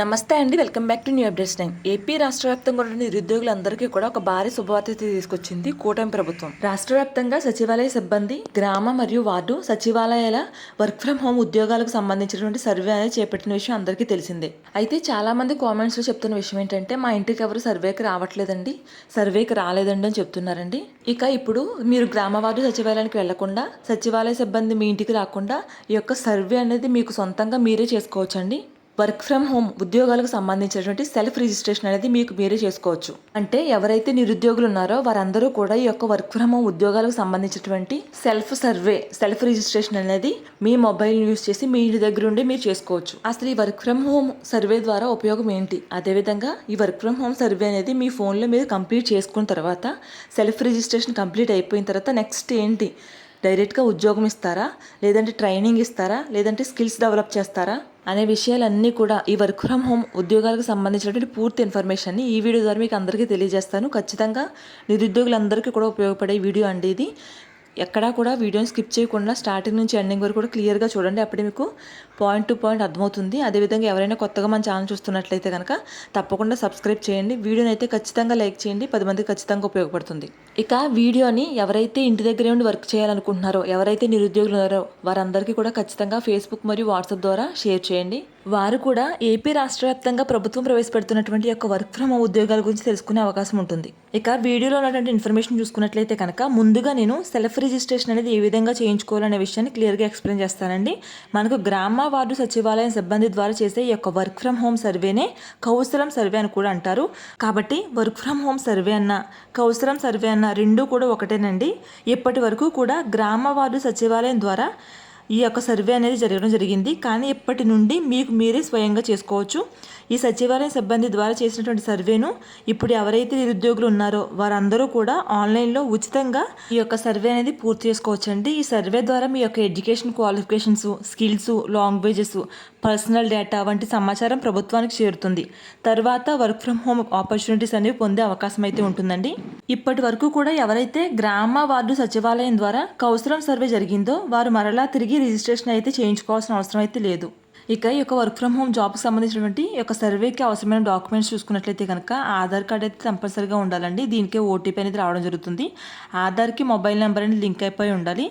నమస్తే అండి welcome back to new updates time AP రాష్ట్ర వ్యాప్తంగా ఉన్న నిరుద్యోగులందరికీ కూడా ఒక భారీ శుభవార్త తీసుకొచ్చింది కూటమి ప్రభుత్వం. రాష్ట్ర వ్యాప్తంగా సచివాలయ సిబ్బంది గ్రామ మరియు వార్డు సచివాలయాల వర్క్ ఫ్రం హోమ్ ఉద్యోగాలకు సంబంధించినటువంటి సర్వే అనేది చేపట్టిన విషయం అందరికీ తెలిసిందే. అయితే చాలా మంది కామెంట్స్లో చెప్తున్న విషయం ఏంటంటే మా ఇంటికి ఎవరు సర్వేకి రావట్లేదండి సర్వేకి రాలేదండి అని చెప్తున్నారండి. ఇక ఇప్పుడు మీరు గ్రామ వార్డు సచివాలయానికి వెళ్ళకుండా సచివాలయ సిబ్బంది మీ ఇంటికి రాకుండా ఈ యొక్క సర్వే అనేది మీకు సొంతంగా మీరే చేసుకోవచ్చండి. వర్క్ ఫ్రమ్ హోమ్ ఉద్యోగాలకు సంబంధించినటువంటి సెల్ఫ్ రిజిస్ట్రేషన్ అనేది మీకు మీరే చేసుకోవచ్చు. అంటే ఎవరైతే నిరుద్యోగులు ఉన్నారో వారందరూ కూడా ఈ యొక్క వర్క్ ఫ్రమ్ హోమ్ ఉద్యోగాలకు సంబంధించినటువంటి సెల్ఫ్ సర్వే సెల్ఫ్ రిజిస్ట్రేషన్ అనేది మీ మొబైల్ యూస్ చేసి మీ ఇంటి దగ్గర ఉండి మీరు చేసుకోవచ్చు. అసలు ఈ వర్క్ ఫ్రమ్ హోమ్ సర్వే ద్వారా ఉపయోగం ఏంటి? అదేవిధంగా ఈ వర్క్ ఫ్రమ్ హోమ్ సర్వే అనేది మీ ఫోన్లో మీరు కంప్లీట్ చేసుకున్న తర్వాత సెల్ఫ్ రిజిస్ట్రేషన్ కంప్లీట్ అయిపోయిన తర్వాత నెక్స్ట్ ఏంటి? డైరెక్ట్గా ఉద్యోగం ఇస్తారా? లేదంటే ట్రైనింగ్ ఇస్తారా? లేదంటే స్కిల్స్ డెవలప్ చేస్తారా? అనే విషయాలన్నీ కూడా ఈ వర్క్ ఫ్రమ్ హోమ్ ఉద్యోగాలకు సంబంధించినటువంటి పూర్తి ఇన్ఫర్మేషన్ని ఈ వీడియో ద్వారా మీకు అందరికీ తెలియజేస్తాను. ఖచ్చితంగా నిరుద్యోగులందరికీ కూడా ఉపయోగపడే వీడియో అండి ఇది. ఎక్కడా కూడా వీడియోని స్కిప్ చేయకుండా స్టార్టింగ్ నుంచి ఎండింగ్ వరకు కూడా క్లియర్గా చూడండి. అప్పుడే మీకు పాయింట్ టు పాయింట్ అర్థమవుతుంది. అదేవిధంగా ఎవరైనా కొత్తగా మన ఛానల్ చూస్తున్నట్లయితే కనుక తప్పకుండా సబ్స్క్రైబ్ చేయండి. వీడియోని అయితే ఖచ్చితంగా లైక్ చేయండి. పది మందికి ఖచ్చితంగా ఉపయోగపడుతుంది. ఇక వీడియోని ఎవరైతే ఇంటి దగ్గరే ఉండి వర్క్ చేయాలనుకుంటున్నారో ఎవరైతే నిరుద్యోగులు ఉన్నారో వారందరికీ కూడా ఖచ్చితంగా ఫేస్బుక్ మరియు వాట్సాప్ ద్వారా షేర్ చేయండి. వారు కూడా ఏపీ రాష్ట్ర వ్యాప్తంగా ప్రభుత్వం ప్రవేశపెడుతున్నటువంటి యొక్క వర్క్ ఫ్రమ్ హోమ్ ఉద్యోగాల గురించి తెలుసుకునే అవకాశం ఉంటుంది. ఇక వీడియోలో ఉన్నటువంటి ఇన్ఫర్మేషన్ చూసుకున్నట్లయితే కనుక ముందుగా నేను సెల్ఫ్ రిజిస్ట్రేషన్ అనేది ఏ విధంగా చేయించుకోవాలనే విషయాన్ని క్లియర్గా ఎక్స్ప్లెయిన్ చేస్తానండి. మనకు గ్రామ వార్డు సచివాలయం సిబ్బంది ద్వారా చేసే ఈ యొక్క వర్క్ ఫ్రమ్ హోమ్ సర్వేనే కౌశలం సర్వే అని కూడా అంటారు. కాబట్టి వర్క్ ఫ్రమ్ హోమ్ సర్వే అన్న కౌశలం సర్వే అన్న రెండు కూడా ఒకటేనండి. ఇప్పటి వరకు కూడా గ్రామ వార్డు సచివాలయం ద్వారా ఈ యొక్క సర్వే అనేది జరగడం జరిగింది. కానీ ఇప్పటి నుండి మీకు మీరే స్వయంగా చేసుకోవచ్చు. ఈ సచివాలయం సిబ్బంది ద్వారా చేసినటువంటి సర్వేను ఇప్పుడు ఎవరైతే నిరుద్యోగులు ఉన్నారో వారందరూ కూడా ఆన్లైన్లో ఉచితంగా ఈ యొక్క సర్వే అనేది పూర్తి చేసుకోవచ్చండి. ఈ సర్వే ద్వారా మీ యొక్క education qualifications skills languages personal data వంటి సమాచారం ప్రభుత్వానికి చేరుతుంది. తర్వాత వర్క్ ఫ్రమ్ హోమ్ ఆపర్చునిటీస్ అనేవి పొందే అవకాశం అయితే ఉంటుందండి. ఇప్పటి వరకు కూడా ఎవరైతే గ్రామ వార్డు సచివాలయం ద్వారా కౌసలం సర్వే జరిగిందో వారు మరలా తిరిగి రిజిస్ట్రేషన్ అయితే చేయించుకోవాల్సిన అవసరం అయితే లేదు. ఇక ఈ యొక్క వర్క్ ఫ్రమ్ హోమ్ జాబ్కి సంబంధించినటువంటి యొక్క సర్వేకి అవసరమైన డాక్యుమెంట్స్ చూసుకున్నట్లయితే కనుక ఆధార్ కార్డ్ అయితే కంపల్సరీగా ఉండాలండి. దీనికే ఓటీపీ అనేది రావడం జరుగుతుంది. ఆధార్కి మొబైల్ నెంబర్ అనేది లింక్ అయిపోయి ఉండాలి.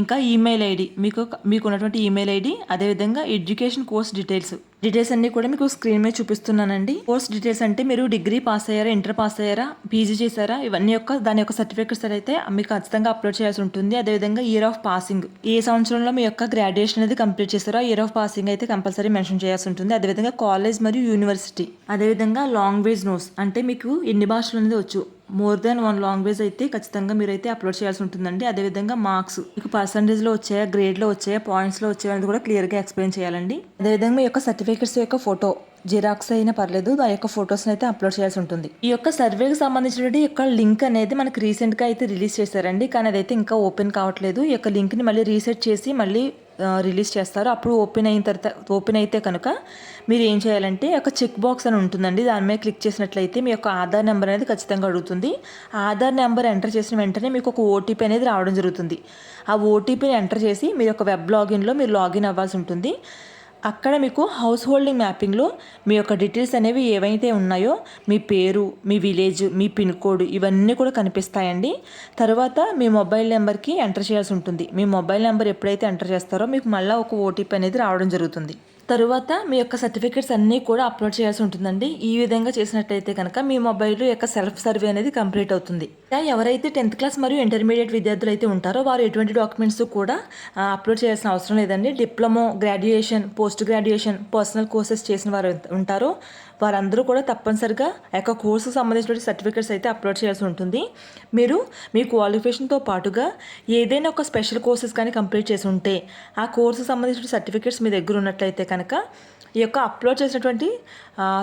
ఇంకా ఈమెయిల్ ఐడి మీకు మీకు ఉన్నటువంటి ఈమెయిల్ ఐడి అదేవిధంగా ఎడ్యుకేషన్ కోర్స్ డీటెయిల్స్ డీటెయిల్స్ అన్ని కూడా మీకు స్క్రీన్ మీద చూపిస్తున్నానండి. కోర్స్ డీటెయిల్స్ అంటే మీరు డిగ్రీ పాస్ అయ్యారా ఇంటర్ పాస్ అయ్యారా పీజీ చేశారా ఇవన్నీ యొక్క దాని యొక్క సర్టిఫికేట్స్ అయితే మీకు ఖచ్చితంగా అప్లోడ్ చేయాల్సి ఉంటుంది. అదేవిధంగా ఇయర్ ఆఫ్ పాసింగ్ ఏ సంవత్సరంలో మీ యొక్క గ్రాడ్యుయేషన్ అనేది కంప్లీట్ చేశారో ఇయర్ ఆఫ్ పాసింగ్ అయితే కంపల్సరీ మెన్షన్ చేయాల్సి ఉంటుంది. అదేవిధంగా కాలేజ్ మరియు యూనివర్సిటీ అదేవిధంగా లాంగ్వేజ్ నోట్స్ అంటే మీకు ఎన్ని భాషలు అనేది వచ్చు. మోర్ దెన్ వన్ లాంగ్వేజ్ అయితే ఖచ్చితంగా మీరైతే అప్లోడ్ చేయాల్సి ఉంటుందండి. అదేవిధంగా మార్క్స్ మీకు పర్సంటేజ్లో వచ్చాయా గ్రేడ్లో వచ్చాయా పాయింట్స్లో వచ్చాయా అనేది కూడా క్లియర్గా ఎక్స్ప్లెయిన్ చేయాలండి. అదేవిధంగా మీ యొక్క సర్టిఫికేట్స్ యొక్క ఫోటో జిరాక్స్ అయినా పర్లేదు ఆ యొక్క ఫొటోస్ని అయితే అప్లోడ్ చేయాల్సి ఉంటుంది. ఈ యొక్క సర్వేకి సంబంధించినటువంటి యొక్క లింక్ అనేది మనకి రీసెంట్గా అయితే రిలీజ్ చేశారండి. కానీ అదైతే ఇంకా ఓపెన్ కావట్లేదు. ఈ యొక్క లింక్ని మళ్ళీ రీసెట్ చేసి మళ్ళీ రిలీజ్ చేస్తారు. అప్పుడు ఓపెన్ అయిన తర్వాత ఓపెన్ అయితే కనుక మీరు ఏం చేయాలంటే ఒక చెక్ బాక్స్ అని ఉంటుందండి. దాని మీద క్లిక్ చేసినట్లయితే మీ యొక్క ఆధార్ నెంబర్ అనేది ఖచ్చితంగా అడుగుతుంది. ఆధార్ నెంబర్ ఎంటర్ చేసిన వెంటనే మీకు ఒక ఓటీపీ అనేది రావడం జరుగుతుంది. ఆ ఓటీపీని ఎంటర్ చేసి మీ యొక్క వెబ్ లాగిన్లో మీరు లాగిన్ అవ్వాల్సి ఉంటుంది. అక్కడ మీకు హౌస్ హోల్డింగ్ మ్యాపింగ్లో మీ యొక్క డీటెయిల్స్ అనేవి ఏవైతే ఉన్నాయో మీ పేరు మీ విలేజ్ మీ పిన్ కోడ్ ఇవన్నీ కూడా కనిపిస్తాయండి. తర్వాత మీ మొబైల్ నెంబర్కి ఎంటర్ చేయాల్సి ఉంటుంది. మీ మొబైల్ నెంబర్ ఎప్పుడైతే ఎంటర్ చేస్తారో మీకు మళ్ళీ ఒక ఓటీపీ అనేది రావడం జరుగుతుంది. తరువాత మీ యొక్క సర్టిఫికేట్స్ అన్నీ కూడా అప్లోడ్ చేయాల్సి ఉంటుందండి. ఈ విధంగా చేసినట్టయితే కనుక మీ మొబైల్లో యొక్క సెల్ఫ్ సర్వే అనేది కంప్లీట్ అవుతుంది. ఎవరైతే టెన్త్ క్లాస్ మరియు ఇంటర్మీడియట్ విద్యార్థులు అయితే ఉంటారో వారు ఎటువంటి డాక్యుమెంట్స్ కూడా అప్లోడ్ చేయాల్సిన అవసరం లేదండి. Diploma graduation post graduation personal courses చేసిన వారు ఉంటారో వారందరూ కూడా తప్పనిసరిగా ఆ యొక్క కోర్సుకు సంబంధించిన సర్టిఫికేట్స్ అయితే అప్లోడ్ చేయాల్సి ఉంటుంది. మీరు మీ క్వాలిఫికేషన్తో పాటుగా ఏదైనా ఒక స్పెషల్ కోర్సెస్ కానీ కంప్లీట్ చేసి ఉంటే ఆ కోర్సు సంబంధించిన సర్టిఫికేట్స్ మీ దగ్గర ఉన్నట్లయితే కనుక ఈ యొక్క అప్లోడ్ చేసినటువంటి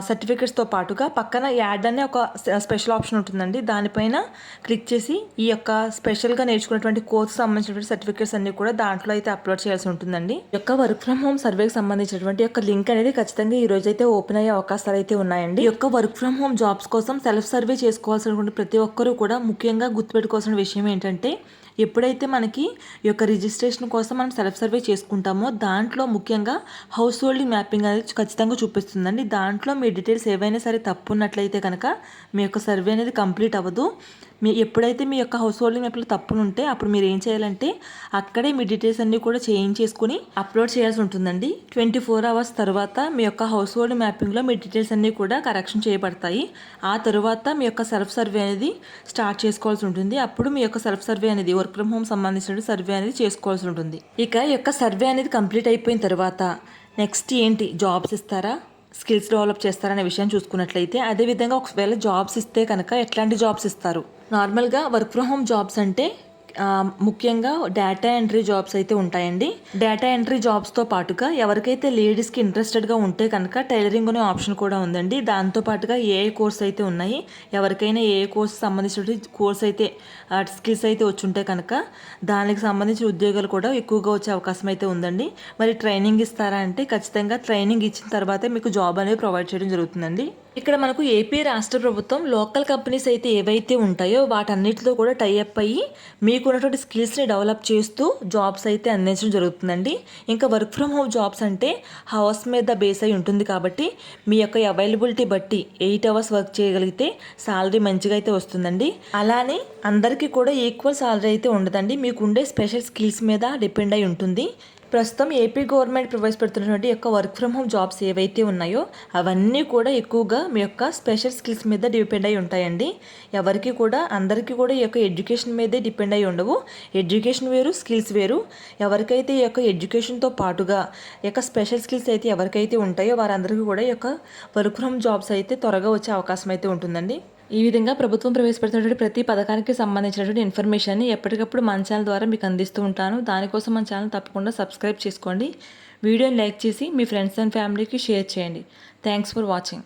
సర్టిఫికేట్స్తో పాటుగా పక్కన యాడ్ అనే ఒక స్పెషల్ ఆప్షన్ ఉంటుందండి. దానిపైన క్లిక్ చేసి ఈ యొక్క స్పెషల్గా నేర్చుకున్నటువంటి కోర్సు సంబంధించినటువంటి సర్టిఫికేట్స్ అన్ని కూడా దాంట్లో అయితే అప్లోడ్ చేయాల్సి ఉంటుందండి. ఈ యొక్క వర్క్ ఫ్రమ్ హోమ్ సర్వేకి సంబంధించినటువంటి యొక్క లింక్ అనేది ఖచ్చితంగా ఈ రోజు అయితే ఓపెన్ అయ్యే అవకాశాలు అయితే ఉన్నాయండి. ఈ యొక్క వర్క్ ఫ్రమ్ హోమ్ జాబ్స్ కోసం సెల్ఫ్ సర్వే చేసుకోవాల్సినటువంటి ప్రతి ఒక్కరూ కూడా ముఖ్యంగా గుర్తుపెట్టుకోవాల్సిన విషయం ఏంటంటే ఎప్పుడైతే మనకి ఈ యొక్క రిజిస్ట్రేషన్ కోసం మనం సెల్ఫ్ సర్వే చేసుకుంటామో దాంట్లో ముఖ్యంగా హౌస్ హోల్డింగ్ మ్యాపింగ్ అనేది ఖచ్చితంగా చూపిస్తుందండి. దాంట్లో మీ డీటెయిల్స్ ఏవైనా సరే తప్పు ఉన్నట్లయితే కనుక మీ యొక్క సర్వే అనేది కంప్లీట్ అవ్వదు. మీ ఎప్పుడైతే మీ యొక్క హౌస్ హోల్డింగ్ మ్యాప్లో తప్పులు ఉంటే అప్పుడు మీరు ఏం చేయాలంటే అక్కడే మీ డీటెయిల్స్ అన్నీ కూడా చేంజ్ చేసుకుని అప్లోడ్ చేయాల్సి ఉంటుందండి. ట్వంటీ ఫోర్ అవర్స్ తర్వాత మీ యొక్క హౌస్ హోల్డ్ మ్యాపింగ్లో మీ డీటెయిల్స్ అన్నీ కూడా కరెక్షన్ చేయబడతాయి. ఆ తర్వాత మీ యొక్క సెల్ఫ్ సర్వే అనేది స్టార్ట్ చేసుకోవాల్సి ఉంటుంది. అప్పుడు మీ యొక్క సెల్ఫ్ సర్వే అనేది వర్క్ ఫ్రమ్ హోమ్ సంబంధించిన సర్వే అనేది చేసుకోవాల్సి ఉంటుంది. ఇక యొక్క సర్వే అనేది కంప్లీట్ అయిపోయిన తర్వాత నెక్స్ట్ ఏంటి? జాబ్స్ ఇస్తారా? స్కిల్స్ డెవలప్ చేస్తారనే విషయం చూసుకున్నట్లయితే అదేవిధంగా ఒకవేళ జాబ్స్ ఇస్తే కనుక ఎట్లాంటి జాబ్స్ ఇస్తారు? నార్మల్గా వర్క్ ఫ్రమ్ హోమ్ జాబ్స్ అంటే ముఖ్యంగా డేటా ఎంట్రీ జాబ్స్ అయితే ఉంటాయండి. డేటా ఎంట్రీ జాబ్స్తో పాటుగా ఎవరికైతే లేడీస్కి ఇంట్రెస్టెడ్గా ఉంటే కనుక టైలరింగ్ అనే ఆప్షన్ కూడా ఉందండి. దాంతో పాటుగా ఏఐ కోర్స్ అయితే ఉన్నాయి. ఎవరికైనా ఏ కోర్స్ సంబంధించిన కోర్స్ అయితే స్కిల్స్ అయితే వచ్చి ఉంటే కనుక దానికి సంబంధించిన ఉద్యోగాలు కూడా ఎక్కువగా వచ్చే అవకాశం అయితే ఉందండి. మరి ట్రైనింగ్ ఇస్తారా అంటే ఖచ్చితంగా ట్రైనింగ్ ఇచ్చిన తర్వాతే మీకు జాబ్ అనేది ప్రొవైడ్ చేయడం జరుగుతుందండి. ఇక్కడ మనకు ఏపీ రాష్ట్ర ప్రభుత్వం లోకల్ కంపెనీస్ అయితే ఏవైతే ఉంటాయో వాటన్నిటితో కూడా టైఅప్ అయ్యి మీకు ఉన్నటువంటి స్కిల్స్ని డెవలప్ చేస్తూ జాబ్స్ అయితే అందించడం జరుగుతుందండి. ఇంకా వర్క్ ఫ్రమ్ హోమ్ జాబ్స్ అంటే హౌస్ మీద బేస్ అయి ఉంటుంది కాబట్టి మీ యొక్క అవైలబిలిటీ బట్టి ఎయిట్ అవర్స్ వర్క్ చేయగలిగితే సాలరీ మంచిగా అయితే వస్తుందండి. అలానే అందరికీ కూడా ఈక్వల్ సాలరీ అయితే ఉండదండి. మీకు ఉండే స్పెషల్ స్కిల్స్ మీద డిపెండ్ అయి ఉంటుంది. ప్రస్తుతం ఏపీ గవర్నమెంట్ ప్రవేశపెడుతున్నటువంటి యొక్క వర్క్ ఫ్రమ్ హోమ్ జాబ్స్ ఏవైతే ఉన్నాయో అవన్నీ కూడా ఎక్కువగా మీ యొక్క స్పెషల్ స్కిల్స్ మీద డిపెండ్ అయి ఉంటాయండి. ఎవరికి కూడా అందరికీ కూడా ఈ యొక్క ఎడ్యుకేషన్ మీదే డిపెండ్ అయి ఉండవు. ఎడ్యుకేషన్ వేరు స్కిల్స్ వేరు. ఎవరికైతే ఈ యొక్క ఎడ్యుకేషన్తో పాటుగా ఈ యొక్క స్పెషల్ స్కిల్స్ అయితే ఎవరికైతే ఉంటాయో వారందరికీ కూడా ఈ యొక్క వర్క్ ఫ్రమ్ జాబ్స్ అయితే త్వరగా వచ్చే అవకాశం అయితే ఉంటుందండి. ఈ విధంగా ప్రభుత్వం ప్రవేశపెడుతున్నటువంటి ప్రతి పథకానికి సంబంధించినటువంటి ఇన్ఫర్మేషన్ని ఎప్పటికప్పుడు మన ఛానల్ ద్వారా మీకు అందిస్తూ ఉంటాను. దానికోసం మన ఛానల్ తప్పకుండా సబ్స్క్రైబ్ చేసుకోండి. వీడియోని లైక్ చేసి మీ ఫ్రెండ్స్ అండ్ ఫ్యామిలీకి షేర్ చేయండి. Thanks for watching